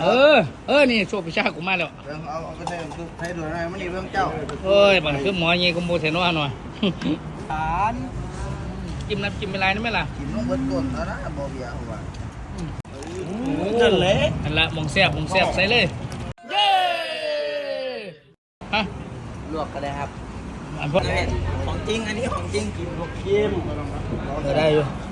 เออ เออ นี่โชว์พิชากูมาแล้ว เรื่องเอาเอาไปใส่คือใช้ด้วยหน่อยมันนี่เรื่องเจ้าเอ้ยมันคือหมอเงี้ยกูโมเทนว่าหน่อยฐานจิ้มน้ำจิ้มเป็นไรนี่ไหมล่ะกินลงเบิดต้นแล้วนะบ่เบียร์เขาว่านั่นแหละนั่นละมองแซบมองแซบใส่เลยเย้ฮะลวกก็ได้ครับอันพวกของจริงอันนี้ของจริงกินลูกเค็มเออได้อยู่ไ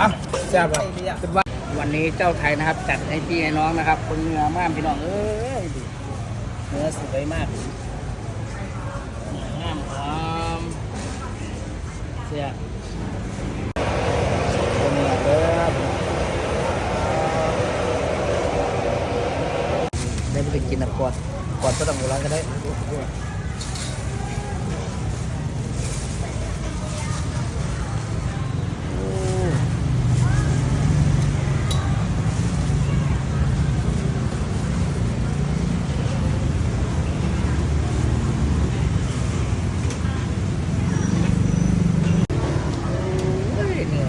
อะแซ่บอะเป็นว่าวันนี้เจ้าไทยนะครับจัดให้พี่ให้น้องนะครับคนเนื้อมากพี่น้องเอ้ยดูเนื้อสวยมากงามความเสียคนเนื้อเด้อได้ไปกินนะกอดกอดก็ต้องโบราณก็ได้ เฮ้ยเนื้อ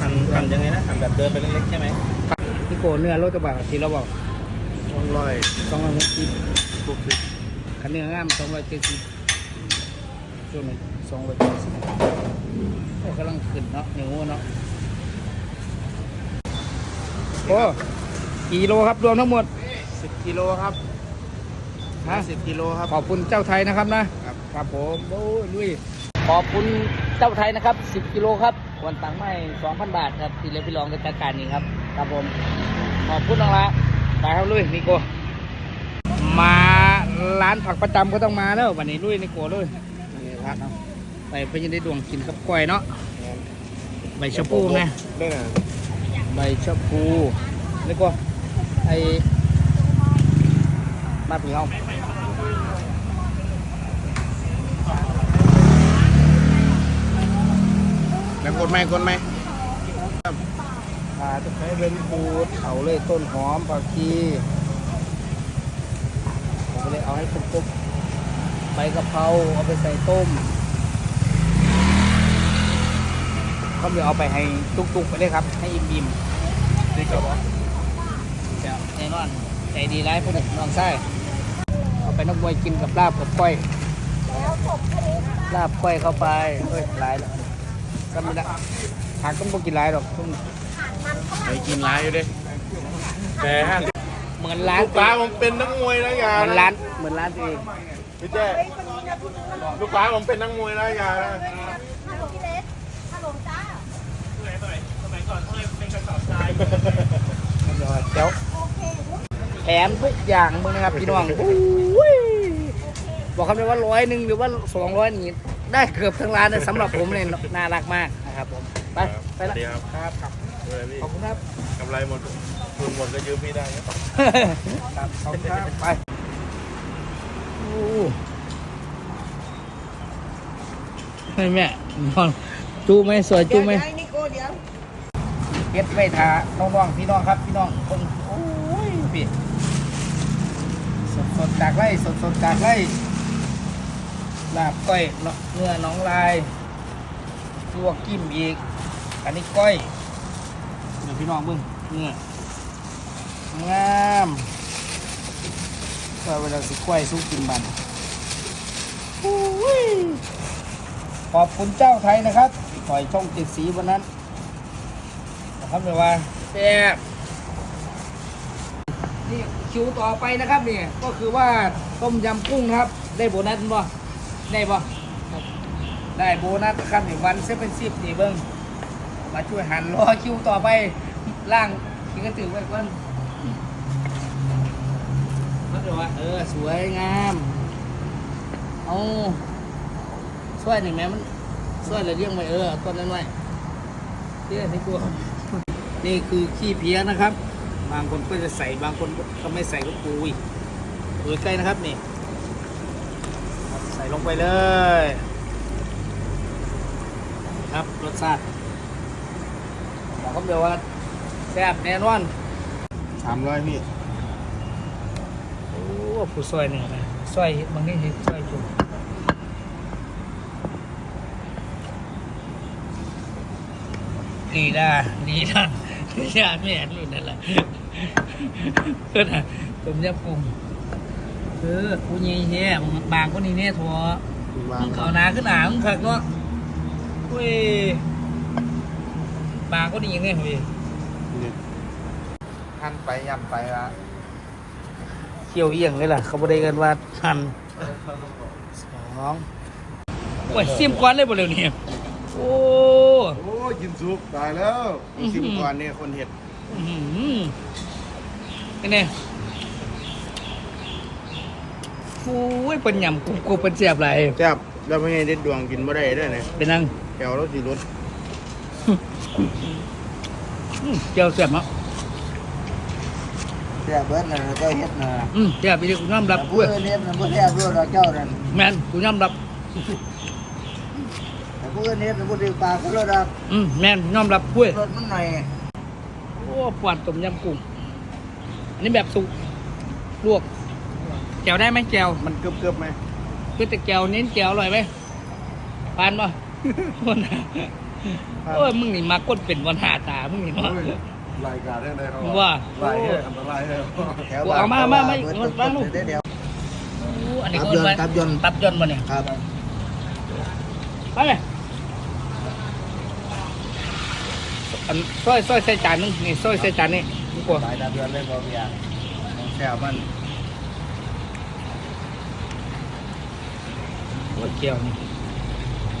หั่นหั่นยังไงนะหั่นแบบเดินไปเล็กๆ ใช่ไหมพี่โกเนื้อรสกระบะทีเราบอกอร่อยสองร้อยหกสิบทุกสิคันเนื้องามสองร้อยเจ็ดสิบช่วงนี้สองร้อยเจ็ดสิบโอ้กำลังขึ้นเนาะเนื้อวัวเนาะโอ้กี่โลครับรวมทั้งหมดสิบกิโลครับฮะสิบกิโลครับ ขอบคุณเจ้าไทยนะครับนะครับ ครับผมโอ้ยลุยขอบคุณเจ้าไทยนะครับ10กิโลครับ วันตังค์ไม่2,000บาทครับที่เลี้ยพี่รองในจัดการนี้ครับครับผมขอบคุณน้องละไปครับลุยนิโกมาร้านผักประจำก็ต้องมาแล้ววันนี้ลุยนิโกลุยนี่ครับเอาไปเพื่อจะได้ดวงกินกับกล้วยเนาะใบชะพูไงใบชะพูนิโกไอมาผีเอา แล้วกดไหมกดไหมขาตะไคร้เป็นปูดเอาเลยต้นหอมผักชีผมก็เลยเอาให้ครบๆใบกะเพราเอาไปใส่ต้มเขาเดี๋ยวเอาไปให้ตุกๆไปเลยครับ ให้อิ่มๆดีกว่าเดี๋ยวแน่นอนใจดีร้ายพวกนี้น้องไส้เอาไปนักมวยกินกับลาบกับก้อยลาบก้อยเข้าไปเฮ้ยหลายแล้ว ก็ไม่ได้ผักก็ไม่กินหลายหรอกช่วงนี้ไปกินร้ายอยู่ดิแต่ห้างเหมือนร้านลูกค้าผมเป็นนักมวยนะยาเหมือนร้านเหมือนร้านตัวเองพี่เจ้ลูกค้าผมเป็นนักมวยนะยานะฮัลโหลพี่เล็กฮัลโหลจ้าเดี๋ยวโอเคแถมทุกอย่างมึงนะครับพี่น้องโอ้ยบอกคำเดียวว่าร้อยหนึ่งหรือว่าสองร้อยนี่ ได้เกือบทั้งร้านเลยสำหรับผมเนี่ยน่ารักมากนะครับผมไปไปละสวัสดีครับ ครับครับดูเลยพี่ขอบคุณครับ กำไรหมดทุนหมดก็ยืมพี่ได้นะครับขอบคุณครับไปโอ้ให้แม่นอนจูไหมสวยจูไหมเดี๋ยวนิโกเดี๋ยวเฮ็ดไว้ทาน้องๆพี่น้องครับ พี่น้องคนโอ้ยพี่สดสดๆจากไร่สดสดๆจากไร่ ลาบก้อยเนื้อน้องลายลวกกิ้มอีก อันนี้ก้อยเดี๋ยวพี่น้องเบิ่งเนื้องามก็เวลาสิก้อยสู้กินบันขอบคุณเจ้าไทยนะครับปล่อยช่องเจ็ดสีวันนั้นนะครับเดี๋ยวว่าแซ่บนี่คิวต่อไปนะครับเนี่ยก็คือว่าต้มยำกุ้งครับ ได้โบนัสบ่ ได้บ่ได้โบนัสนะครับหนึ่งวันเซฟเป็นสิบนี่เบิ้งมาช่วยหันรอคิวต่อไปล่างกินกระตือไว้ก่อนครับเดี๋ยวว่าเออสวยงามเอาช่วยหนึ่งแม่มันช่วยเลยเลี้ยงไว้เออเอาต้นนั้นไว้เลี้ยงให้ตัวนี่คือขี้เพี้ยนะครับ บางคนก็จะใส่บางคนก็ไม่ใส่ก็ปุยเปิดใกล้นะครับนี่ครับใส่ ลงไปเลย ครับรสชาติบอกเขาเดียวว่าแซ่บแน่นอนสามร้อยพี่ โอ้ผู้ซอยเนี่ยนะซอยบางทีเห็ดซอยจุ่ดีด่าดีด่าดีด่าไม่เห็นรุ่นนั่นแหละก็นะผมยะกุ้ง เออกูยี่เฮียบางคนนี้เนี่ยทัวมึงเก่าหนาขึ้นหนามึงขักเนาะเว้ยบางคนนี้ยังไงเว้ยหั่นไปยำไปละเกี่ยวเอียงเลยล่ะ เขาบ่ได้กันว่าทันสองโอ้ยซิมก้อนเลยบ่เร็วนี้โอ้โอ้ยกินซุปตายแล้วชิมก่อนเนี่ยคนเห็ดอื้อหือเป็นไงโอ้ยเป็นยำกุ้งกุ้งเป็นเสียบไหลายแซ่บแล้วไม่ให้เด็ดดวงกินบ่ได้ด้วยเนี่ยเป็นนั่งแถวรถสีรถอื้อเจียวเสียบเนาะแซ่บเบิดน่ะเจ้าเฮ็ดน่ะอืมเสียบไปดิกูยอมรับผู้เว้ยอื่นเฮ็ดน่ะบ่แซ่บด้วยดอกเจ้านั่นแมนกูยอมรับ แต่ผู้อื่นเฮ็ดน่ะบ่ถือปากเขาเลยดอกอืมแมนยอมรับเว้ยรสมันหน่อยโอ้ปวดต้มยำกุ้งอันนี้แบบสุกลวก แจวได้ไหมแจวมันเกือบเกือบๆไหมคือแต่แจวเน้นแจวอร่อยไหมปานป่ะโอ้ยมึงนี่มาก้นเป็นวันหาตามึงนี่เนาะรายการเรื่องใดเขาว่ารายเนี่ยอันตรายเลยแถวเอามามามาเบิดเอามาลูกเดี๋ยวเดี๋ยวโอ้อันนี้ตับก็ยนไว้ต์ตับยนต์ตับยนต์มาเนี่ยครับไปเลยอันซอยซอยใส่จานนึงนี่ซอยใส่จานนี่ดีกว่าหลายตับยนต์เลยบ่เบียร์แซ่บมัน โอ้ยเกี่ยวนี่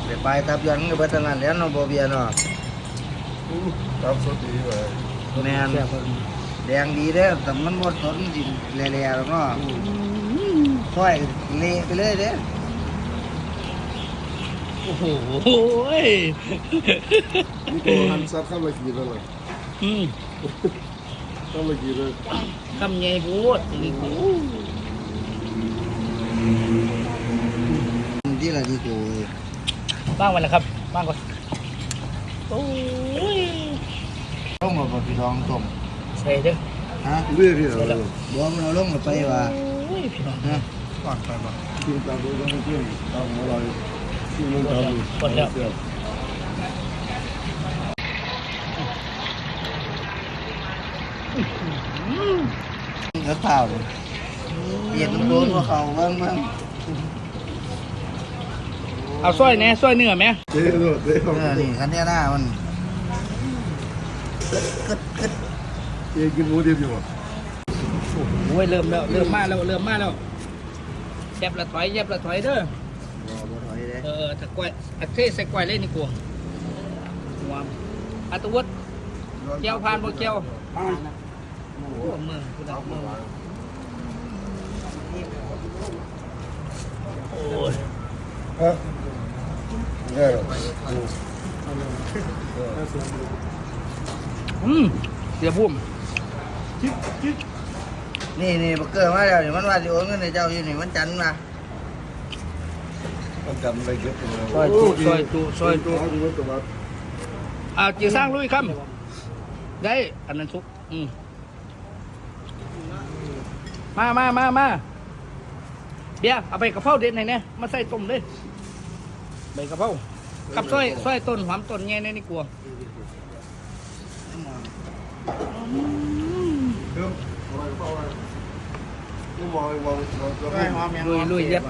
เดี๋ยวไปตับยนต์ก็เบิดเท่านั้นแหล้วเนาะบ่เบียร์เนาะรับสดดีเลยแม่นแซ่บเพิ่นแดงดีเด้อแต่มันบ่สนสิแหล่ๆหรอกเนาะซอยเละไปเลยเด้อโอ้โหนี่ตัวหันซัดเข้ามากี่เลยอืมเข้ามากี่เลยคำใหญ่พูดนี่กู ที่ละที่กูบ้างไว้แล้วครับบ้างก่อนโอ้ยต้มบ่พี่น้องต้มใส่เด้อฮะเรื่อยๆเหรอบ่มันเอาลงไปว่าโอ้ยพี่น้องฮะก่อนไปบ้างกินตามดูต้องกินตามอร่อยกินมันทำหมดแล้วเสียบแล้วข้าวเลยเปลี่ยนน้ำโดนว่าเขาเบิ่งเบิ่ง เอาซอยแหน่ซอยเนื้อไหมเจ๊โดดเจ๊เออนี่คันเนี้ยหน้ามันเจ๊กินหมูดิบอยู่อะโอ้ยเริ่มแล้วเริ่มมาแล้วเริ่มมาแล้วแยบละถอยแยบละถอยเด้อบ่บ่ถอยเลยเออถ้ากล้วยอัดเทใส่กล้วยเล่นนี่กลัวหัวอัตวุฒิเกี่ยวพานบ่เกี่ยวโอ้มือคุณเอามือโอ้ยฮะเอออืมเดี๋ยวพุ่มนี่นี่บักเกอร์มาแล้วนี่มันว่าสิโอนเงินให้เจ้าอยู่นี่มันจันทร์มามันจำอะไรเยอะจังเลยซอยจุซอยจุซอยจุเอาดูว่าตัวอ่าจีสร้างลุยครับได้อันนั้นสุกอืมมามามามาเบียร์เอาไปกระเพราเด็ดไหนเนี่ยมาใส่ต้มเลย ใบกระเพรากับซอยซอยต้นหอมต้นแง่ในนี่กลัวเริ่มอะไรเปล่าอะไรนี่มองมองมองไอ้หอมยังลุยลุยเย็บ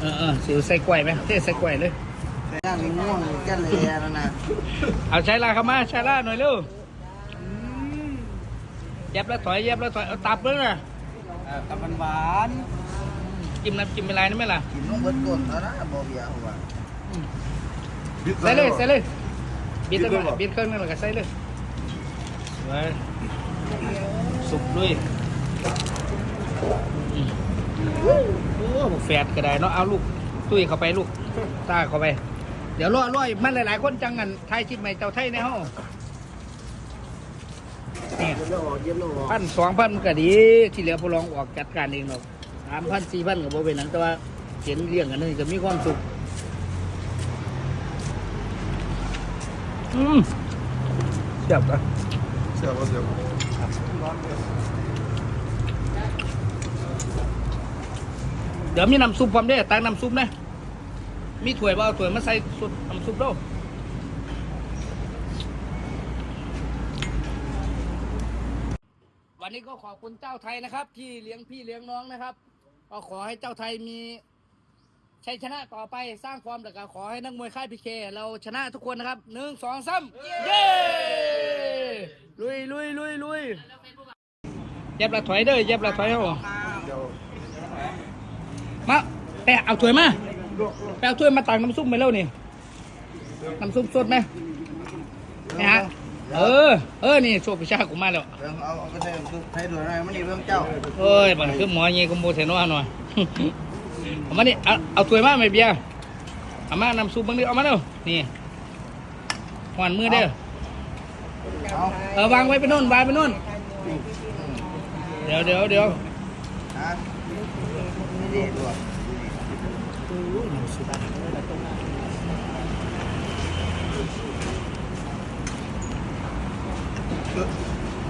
เออเออสิวใส่กล้วยไหมเทใส่กล้วยเลยย่างง่วงจันเลยแล้วนะเอาใช้ลาเข้ามาใช้ลาหน่อยเร็วเย็บแล้วถอยเย็บแล้วถอยเอาตับเลยนะตับหวานจิ้มน้ำจิ้มเป็นไรนะไหมล่ะกินลงเบิดก้นแล้วนะบ่เบียร์ว่า ใส่เลยใส่เลยบีบเครื่องบีบเครื่องนั่นแหละก็ใส่เลยไว้สุกด้วยอืมโอ้บอกแฝดก็ได้เนาะเอาลูกตุ้ยเข้าไปลูกตาเข้าไป เดี๋ยวรอรอยมันหลายๆคนจังกันไทยชิดใหม่เจ้าไทยในห้องเนี่ยเย็นแล้วออกเย็นแล้วออกพันสองพันก็ดี ที่เหลือพวกลองออกจัดการเองหรอกสามพันสี่พันก็บ่เป็นหนังแต่ว่าเห็นเลี้ยงกันนี่ก็มีความสุข อืมเสียบนะเสียบเสียบเดี๋ยวมีน้ำซุปพร้อมด้วยตังน้ำซุปนะมีถ้วยบ่เอาถ้วยมาใส่สุดน้ำซุปด้ววันนี้ก็ขอบคุณเจ้าไทยนะครับ ที่เลี้ยงพี่เลี้ยงน้องนะครับ ก็ขอให้เจ้าไทยมี ชัยชนะต่อไปสร้างความแต่ก็ขอให้นักมวยค่ายพีเคเราชนะทุกคนนะครับหนึ่งสองสามเย้ลุยลุยลุยลุยเย็บละถอยเด้อเย็บละถอยเอามาไปเอาถ้วยมาไปเอาถ้วยมาตักน้ำซุปไปแล้วนี่น้ำซุปสดไหมนะฮะเออ เออ นี่โชคพิชากูมาแล้วเรื่องเอาเอาไปใส่ซุปใส่ด้วยหน่อยมันนี่เรื่องเจ้าเอ้ยมันคือหมอเงี้ยกูโมเทนว่าหน่อย เอามานี่เอาเอาถ้วยมาไม่เบียร์เอามานำซุปบ้างดิเอามาเด้อนี่หวานมือเด้อเอาเออวางไว้ไปโน่นวางไปโน่นเดี๋ยวเดี๋ยวเดี๋ยวฮะนี่ดิตัว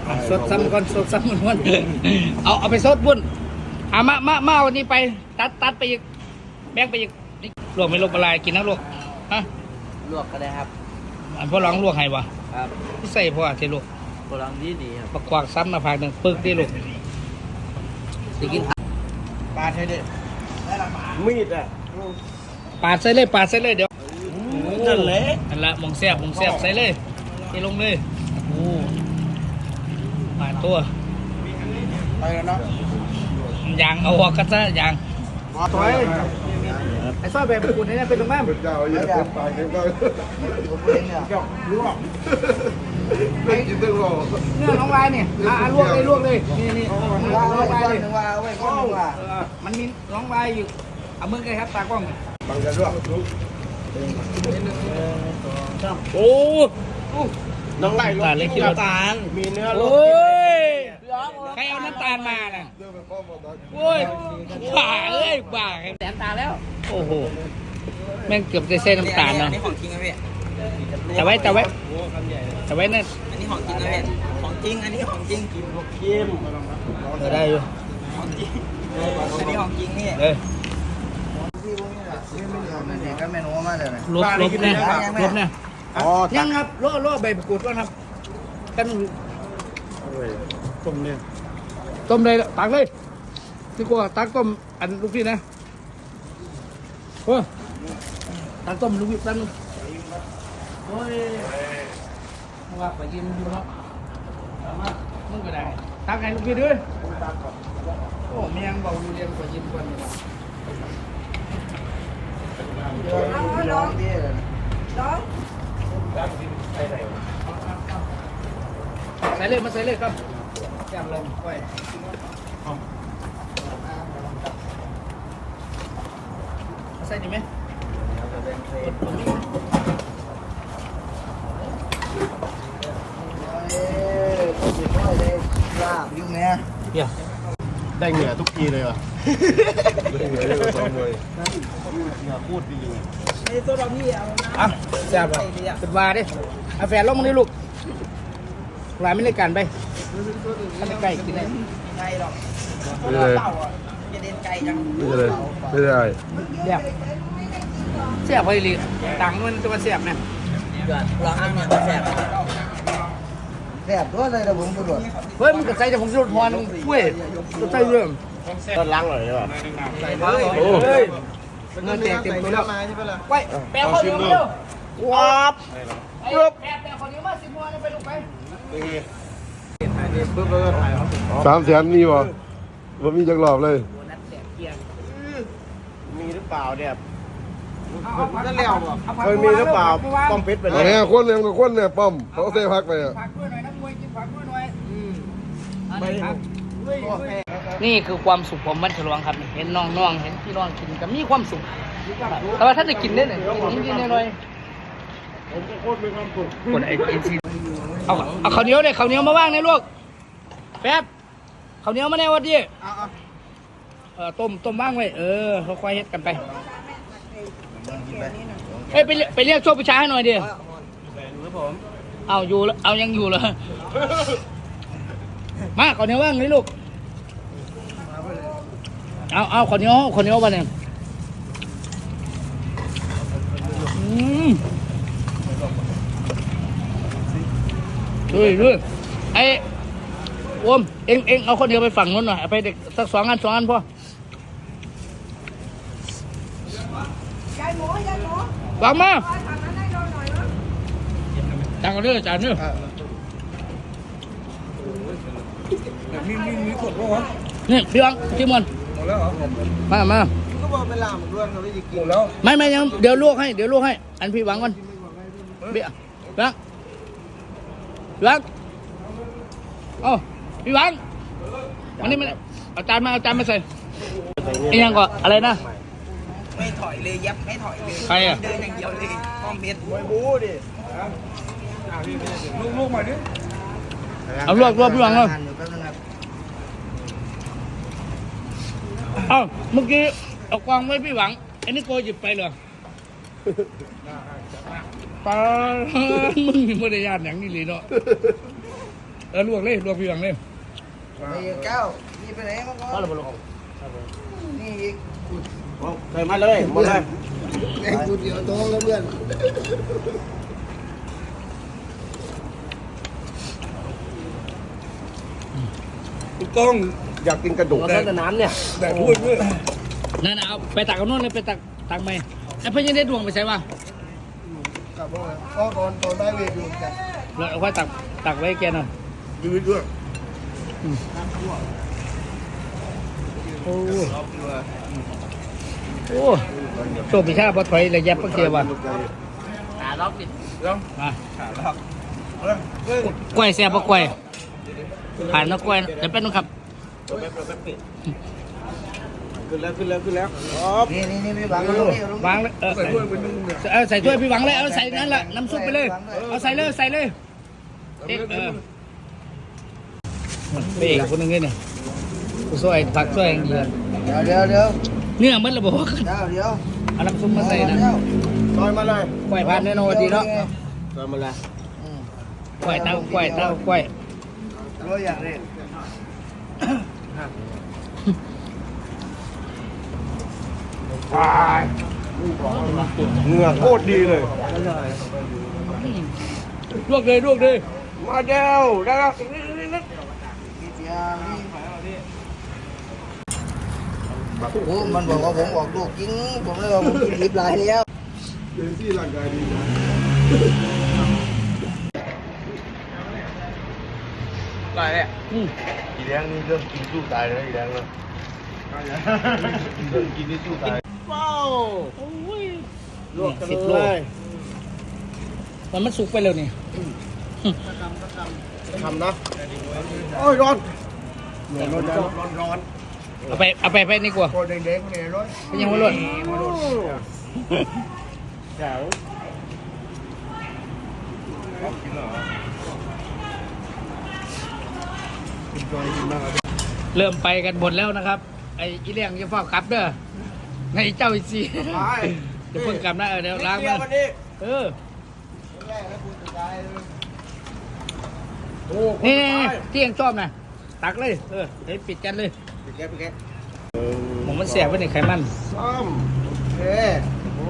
อะสดซ้ำก่อนสดซ้ำก่อนเอาเอาไปสดบุญเอามามามาวันนี้ไป ตัดตัดไปอีกแบกไปอีกนี่ลวกไม่ลวกอะไรกินนะลวกฮะลวกก็ได้ครับ อันพ่อร้องลวกให้วะครับใส่พ่อเทลูกกำลังดีดีครับประกวากซ้ำมาผากหนึ่งปึกดิลูกสิกินปลาใช่ดิมีดอะปาดใส่เลยปาดใส่เลยเดี๋ยวนั่นแหละอันละมองแซบมองแซบใส่เลยเทลงเลยโอ้ปาดตัวไปแล้วเนาะยางเอาออกกันซะยาง ถอยไอ้ซอยแบบกุนนี่เป็นตรงนั้นเป็นเจ้าอย่าเป็นปากเก็บก็ผมเองเนี่ยลวกไม่กินตึ้งหรอกเนื้อน้องลายเนี่ยอะลวกเลยลวกเลยนี่นี่ว่าน้เอาองไว้ลายก้อนเลยหนึ่งว่าเอาไว้ก้อนหนึ่งว่าเออมันมีน้องลายอยู่เอามือไงครับตากล้องบางกันด้วยโอ้น้องไล่ตาเล็กคิดว่ามีเนื้อโอ้ย ใครเอาน้ำตาลมาน่ะเรื่องเป็นข้อมูลนะโอ้ยบ้าเอ้ยบ้าแสนตาแล้ว โอ้โห แม่งเกือบจะเส้นน้ำตาลเนาะอันนี้ของจริงครับพี่แต่ไว้แต่ไว้แต่ไว้นั่นอันนี้ของจริงครับพี่ของจริง อันนี้ของจริงเออได้อยู่ของจริงอันนี้ของจริงนี่เออที่พวกนี้แหละที่ไม่ทำนั่นเองก็ไม่รู้มาเลยนะลบลบเนี่ยลบเนี่ยอ๋อยังครับล่อล่อใบมะกรูดก่อนครับกัน ต้มเนี่ยต้มเลยตักเลยดีกว่าตักต้มอันลูกพี่นะโอ้ตักต้มลูกพี่ตั้งโอ้ยว่าไปกินดูเนาะเอามามึงก็ได้ตักให้ลูกพี่ด้วยโอ้เมียงเบาอยู่เรียนกว่ายินกว่านี่ว่ะร้องดีเลยน้องใส่เลยมาใส่เลยครับ แก้มลงไว้มาใส่ดีไหมเอ้ยก็สิค่อยได้ลาบอยู่แม่เดี๋ยวได้เหงื่อทุกทีเลยว่ะได้เหงื่อเยอะกว่าซ้อมเลยเหงื่อพูดดีไอ้ตัวเราพี่เอานะอะแซ่บอะเป็นวาดิเอาแฟนลงมาดิลูก ลายไม่ได้กันไปถ้าไม่ใกล้กินได้ไม่ใช่หรอกไม่ได้เต่าอะจะเดินไกลจังไม่ได้ไม่ได้เดี๋ยวแซ่บไปเลยตังค์มันจะมาแซ่บนะลองอันนี้แสบแซ่บตัวเลยนะผมตำรวจเฮ้ยมันก็ใส่แต่ผมสุดพรช่วยก็ใส่เรื่องต้นล้างหน่อยดีกว่าโอ้ยเงินแตกเต็มตัวแล้วไว้แปลข้าวเหนียวมาเร็วว้าบไอ้แปลแปลข้าวเหนียวมาสิบโมงไป ลูกไปสามแสนมีวะว่ามีจักรอบเลยโบนัสแตกเกียร์มีหรือเปล่าเนี่ยนั่นแล้วเคยมีหรือเปล่าป้อมเพชรไปเนี่ยคนเนี่ยมันก็คนเนี่ยป้อมเขาเซพักไปอะผักด้วยหน่อยนักมวยกินผักด้วยหน่อยนี่คือความสุขของบ้านฉลองครับ เห็นน้องๆเห็นพี่น้องกินก็มีความสุขแต่ว่าถ้าจะกินได้เนี่ยกินนิดๆหน่อยๆ ผมก็โคตรมีความสุขกดไอ้ไอ้ที่เอาเอาข้าวเหนียวเลยข้าวเหนียวมาว่างในลูกแป๊บข้าวเหนียวมาในวันดีเออต้มต้มว่างไว้เออค่อยๆเฮ็ดกันไปเอ้ยไปเรียกไปเรียกโชคประชาให้หน่อยดิเอาอยู่แล้วเอายังอยู่เหรอมาข้าวเหนียวว่างนี่ลูกเอาเอาข้าวเหนียวข้าวเหนียวมาเนี่ยอืม ด้วยด้วยไอ้โอมเอ็งเอ็งเอาคนเดียวไปฝั่งนู้นหน่อยเอาไปเด็กสักสองอันสองอันพอยายหมูยายหมูวางมาทำนั้นให้เราหน่อยเนาะจานกันเด้อจานเด้อมีมีมีขวดป่ะวะนี่พี่วังพี่มอนหมดแล้วเหรอมามาก็บอกเป็นลามด้วนเขาไม่ได้กิหนมดแล้วไม่ไม่ยังเดี๋ยวลวกให้เดี๋ยวลวกให้ อันพี่หวังก่อนเบี้ยพี่หวัง พี่หวังเอ้าพี่หวังอันนี้มันเอาจานมาเอาจานมาใส่ไอ้ยังก่อนอะไรนะ ไม่ถอยเลยยับไม่ถอยเลยใครอะเดินอย่างเดียวเลยป้อมเพชรไม่บูดิลูกลูกมาดิเอาลวกลวกพี่หวังเลยหั่นอยู่แป๊บนึงครับเอ้าเมื่อกี้เอากวางไว้พี่หวังอันนี้โกหยิบไปเหรอ ปลามึงไม่ได้ยานอย่างนี้เลยเนาะเออลวกเลยลวกพี่หวังเลยไปอีกเก้านี่ไปไหนมาก่อนนี่อีกใส่มาเลยหมดเลยแม่งกูเดียวโตแล้วเพื่อนพี่ก้องอยากกินกระดูกแต่น้ำเนี่ยแต่พูดเพื่อนั่นน่ะเอาไปตักเอาโน่นเลยไปตักตักไหมไอ้เพื่อนยังได้ดวงไปใช่ป่ะ กลับมาก็ตอนตอนได้เวทอยู่จ้ะเราเอาไว้ตักตักไว้แกหน่อยชีวิตด้วยโอ้โอ้โชคพิชาพอถอยเลยแยบปักเกียวว่ะหาล็อกดิแล้วมาเฮ้ยเฮ้ยกล้วยแซ่บปะกล้วยผ่านนะกล้วยเดี๋ยวเป็นนึงครับ ขึ้นแล้วขึ้นแล้วขึ้นแล้วนี่นี่นี่พี่บังมาลงนี่ลงวางเลยเออใส่ถ้วยไปนึ่งเนี่ยเออใส่ถ้วยพี่หวังเลยเอาใส่นั่นแหละน้ำซุปไปเลยเอาใส่เลยใส่เลยเอ๊ะเออเป๊กคนหนึงนี่ผู้ช่วยผักช่วยอย่างเดียวเดี๋ยวเดี๋ยวเดี๋ยวเนี่ยมันระบบเดี๋ยวเดี๋ยวเอาน้ำซุปมาใส่นะเดี๋ยวซอยมาเลยกล้วยผ่านแน่นอนดีเนาะซอยมาเลยอืมกล้วยเต้ากล้วยเต้ากล้วยรู้อย่างนี้ เหงื่อโคตรดีเลยลวกเลยลวกเลยมาเจ้าได้แล้วมีเสียมีโอ้มันบอกว่าผมออกลูกจริงผมเลยว่าผมกินดิบหลายแล้วเป็นที่ร่างกายดีนะอะไรเนี่ยอืมอีแดงนี่เริ่มกินสู้ตายแล้วอีแดงเลยเริ่มกินนี่สู้ตายว้าวโอ้ย ลวกกันสิบโลเลยมันมันสุกไปแล้วนี่ทำนะโอ้ยร้อนร้อนร้อนร้อนร้อนเอาไปเอาไปไปนี่กว่าโคตรแดงๆเนี่ยร้อนเป็นยังไม่ร้อนแจ๋วเริ่มไปกันหมดแล้วนะครับ ไอ้อีเลี้ยงจะเฝ้ากลับเด้อ ในเจ้าอีซีจะเพิ่งกลับนะเออเดี๋ยวล้างมาเออโอ้นี่นี่นี่ที่ยังชอบนะตักเลย เออเดี๋ยวปิดกันเลยปิดแก๊สปิดแก๊สผมมันเสียบไว้ในไขมันซ้ำเอ๊ะโอ้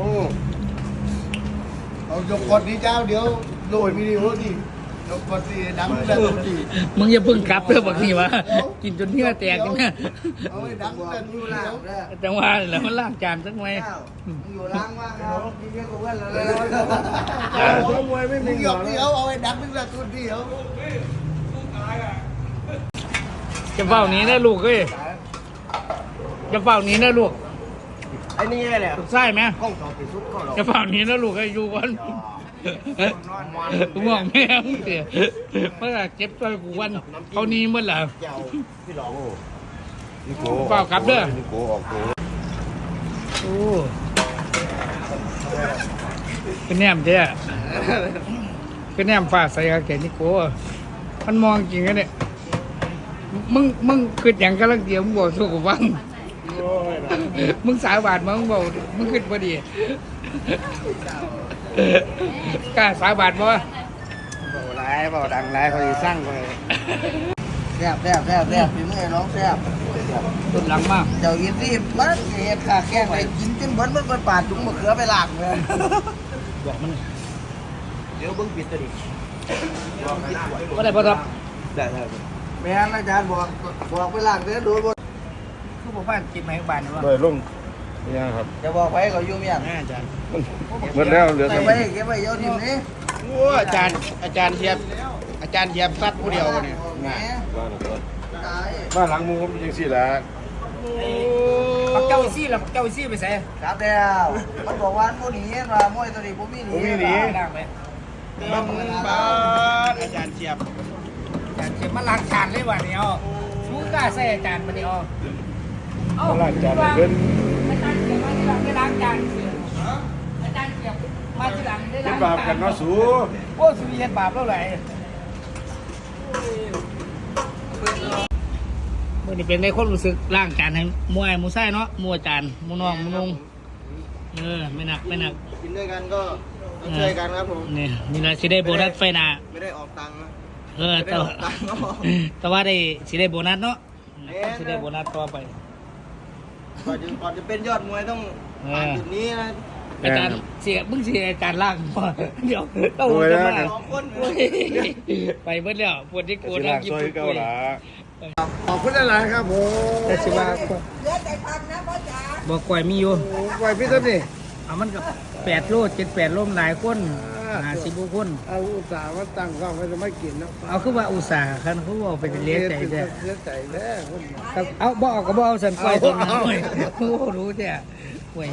เอายกกดนี้เจ้าเดี๋ยวโหลดวิดีโอดิ ยกกดสิดังแล้วดิมึงอย่าเพิ่งกลับเด้อบอกนี่วะกินจนเหงื่อแตกกันนะเอาไว้ดังแล้วอยู่ล่างเด้อจังหวะนี่แหล้วมันล้างจานสักไหมเจ้ามึงอยู่ล่างว่างเอากินเยอะกว่าเพื่อนเราเลยซ้อมมวยไม่มึมีงเหหยงื่ออกเดียวเอาไว้ดังนึงละตัวเดียวจะเฝ้าหนี้นะลูกเอ้ยจะเฝ้าหนี้นะลูกไอ้นี่แหละถูกใช่ไหมกล้องสองติดสุดก็หรอจะเฝ้าหนี้นะลูกไอ้อยู่ก่อน กูมองแม่มึงเสียเมื่อเจ็บตัวกูวันเขานี้เมื่อไหร่เจ้าพี่หลองนี่โกเปล่ากลับเด้อนี่โกออกโกโอ้เป็นแนมเจ้าเป็นแนมฟ้าใสกับแกนี่โก้มันมองจริงกันเนี่ยมึงมึงคิดอย่างกำลังเดียวมึงบอกสู้กูฟังมึงสายบาทมามึงบอกมึงขึ้นพอดี กล้าสายบาทบ่เบาไรเบาดังไรเขาจะสร้างไปแซ่บแซ่บแซ่บแซ่บพี่มึงไอ้น้องแซ่บต้นหลังมาก เจ้ายินดีมันเห็ดขาแข้งไปกินจนเบิดมันเปิดปาดจุงมะเขือไปหลากเลยบอกมันเดี๋ยวเบิ้งปิดตัวดิว่าได้บ่ครับได้ได้ม่นอาจารย์บอกบอกไปล้างเด้อดูบ่คือผมว่ากินไหมบ้านว่าโดยลง เนี่ยครับจะบอกไปก็อยู่เมียงอาจารย์หมดแล้วเหลือเก็แต่บไว้เก็บไว้โยนทิ่มนี่โอ้อาจารย์อาจารย์เทียบ อาจารย์เทียบซัดผู้เดียวเนี่ยแหมตายบ้านหลังหมูผมยังสี่ละปักเจ้าอีซี่ล่ะปักเจ้าอีซี่ไปใส่ครับแล้วมันบอกว่าบ่หนีว่ามวยตัวนี้บ่มีหนีล้างไปมันบ้าอาจารย์เทียบจานเข็มมาล้างจานเลยว่ะเนี่ยเอาชูกล้าใส่จานมาเนี่ยเอาเอาล้างจานให้เพิ่น ล้างจานเสียอาจารย์เข็มมาทีหลังได้เป็ล้านงบาปกันเนาะสูโอ้สุริยันบาปแล้วไหลเมื่อนี้เป็นในคนรู้สึกล้างจานให้มวยมูไส้เนาะมัวจานมูน้องมูนุงเออไม่หนักไม่หนักกินด้วยกันก็ต้องช่วยกันครับผมนี่นี่ละสิได้โบนัสไฟนาไม่ได้ออกตังค์นะเออแต่อว่าอกแต่ว่าได้สิได้โบนัสเนาะแน่นะสิได้โบนัสต่อไป ก่อนจะก่อนจะเป็นยอดมวยต้องผ่านจุดนี้นะอาจารย์เสียมึงเสียอาจารย์ล่างบ่เดี๋ยวเราโดยจะแล้วมาสองคนโอ้ยไปเบิดแล้วปวดที่กูสินั่ลางกินซอยปุ๊บเก่าเลยละขอบคุณหลายๆครับผมแต่สิว่าเหลือแต่พักนะพ่อจ๋าบอกก่อยมีอยู่ไว้พี่ต้นนี่เอามันกับแปดโลเจ็ดแปดโลมหลายคน หาสิบคนเอาอุตส่าห์มาตั้งกล้องไว้จะไม่กินเนาะเอาคือว่าอุตส่าห์คันเขาบอกเป็นเลี้ยงใจแท้เสียใจแท้คนเอาบ่เอาก็บ่เอาสันไฟตรงนั้นเลยโอ้รู้แท้ห่วย